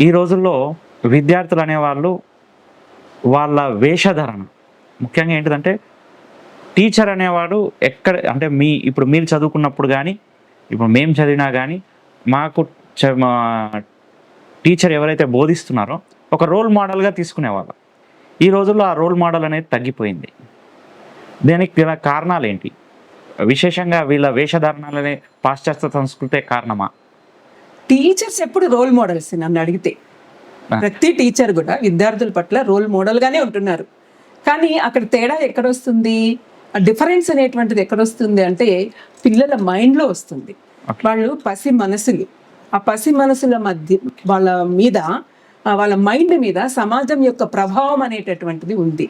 ఈ రోజుల్లో విద్యార్థులు అనేవాళ్ళు వాళ్ళ వేషధరణ. ముఖ్యంగా ఏంటిదంటే టీచర్ అనేవాడు ఎక్కడ అంటే మీ ఇప్పుడు మీరు చదువుకున్నప్పుడు కానీ ఇప్పుడు మేము చదివినా కానీ మాకు చ- మా టీచర్ ఎవరైతే బోధిస్తున్నారో ఒక రోల్ మోడల్గా తీసుకునేవాళ్ళు. ఈ రోజుల్లో ఆ రోల్ మోడల్ అనేది తగ్గిపోయింది. దీనికి గల కారణాలు ఏంటి విశేషంగా వీళ్ళ వేషధారణలనే పాశ్చాత్య సంస్కృతే కారణమా? టీచర్స్ ఎప్పుడు రోల్ మోడల్స్ నన్ను అడిగితే. ప్రతి టీచర్ కూడా విద్యార్థుల పట్ల రోల్ మోడల్ గానే ఉంటున్నారు. కానీ అక్కడ తేడా ఎక్కడొస్తుంది? డిఫరెన్స్ అనేటువంటిది ఎక్కడొస్తుంది అంటే పిల్లల మైండ్లో వస్తుంది. వాళ్ళు పసి మనసులు. ఆ పసి మనసుల మధ్య వాళ్ళ మీద వాళ్ళ మైండ్ మీద సమాజం యొక్క ప్రభావం అనేటటువంటిది ఉంది.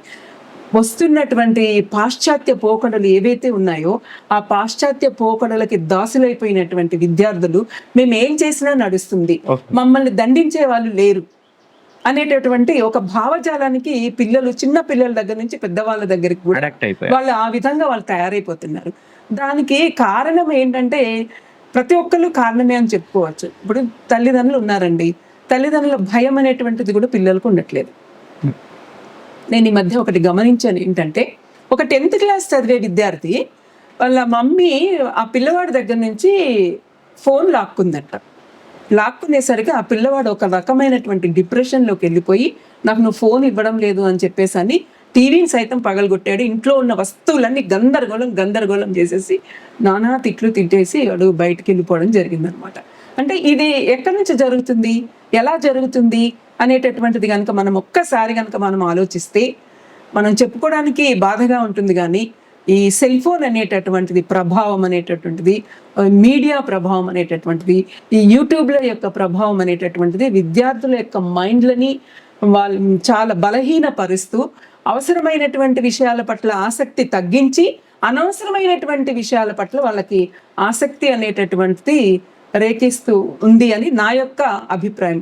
వస్తున్నటువంటి పాశ్చాత్య పోకడలు ఏవైతే ఉన్నాయో ఆ పాశ్చాత్య పోకడలకి దాసులైపోయినటువంటి విద్యార్థులు మేము ఏం చేసినా నడుస్తుంది. మమ్మల్ని దండించే వాళ్ళు లేరు. అనేటటువంటి ఒక భావజాలానికి పిల్లలు చిన్న పిల్లల దగ్గర నుంచి పెద్దవాళ్ళ దగ్గరికి కూడా వాళ్ళు ఆ విధంగా వాళ్ళు తయారైపోతున్నారు. దానికి కారణం ఏంటంటే ప్రతి ఒక్కళ్ళు కారణమే అని చెప్పుకోవచ్చు. ఇప్పుడు తల్లిదండ్రులు ఉన్నారండి. తల్లిదండ్రుల భయం అనేటువంటిది కూడా పిల్లలకు ఉండట్లేదు. నేను ఈ మధ్య ఒకటి గమనించాను ఏంటంటే ఒక టెన్త్ క్లాస్ చదివే విద్యార్థి వాళ్ళ మమ్మీ ఆ పిల్లవాడి దగ్గర నుంచి ఫోన్ లాక్కుందట. లాక్కునేసరికి ఆ పిల్లవాడు ఒక రకమైనటువంటి డిప్రెషన్లోకి వెళ్ళిపోయి నాకు నువ్వు ఫోన్ ఇవ్వడం లేదు అని చెప్పేసి అని టీవీని సైతం పగలగొట్టాడు. ఇంట్లో ఉన్న వస్తువులన్నీ గందరగోళం గందరగోళం చేసేసి నానా తిట్లు తిట్టేసి వాడు బయటికి వెళ్ళిపోవడం జరిగిందనమాట. అంటే ఇది ఎక్కడి నుంచి జరుగుతుంది? ఎలా జరుగుతుంది? అనేటటువంటిది కనుక మనం ఒక్కసారి కనుక మనం ఆలోచిస్తే మనం చెప్పుకోవడానికి బాధగా ఉంటుంది కానీ ఈ సెల్ ఫోన్ అనేటటువంటిది ప్రభావం అనేటటువంటిది మీడియా ప్రభావం అనేటటువంటిది ఈ యూట్యూబ్ల యొక్క ప్రభావం అనేటటువంటిది విద్యార్థుల యొక్క మైండ్లని వాళ్ళు చాలా బలహీనపరుస్తూ అవసరమైనటువంటి విషయాల పట్ల ఆసక్తి తగ్గించి అనవసరమైనటువంటి విషయాల పట్ల వాళ్ళకి ఆసక్తి అనేటటువంటిది రేకిస్తూ ఉంది అని నా యొక్క అభిప్రాయం.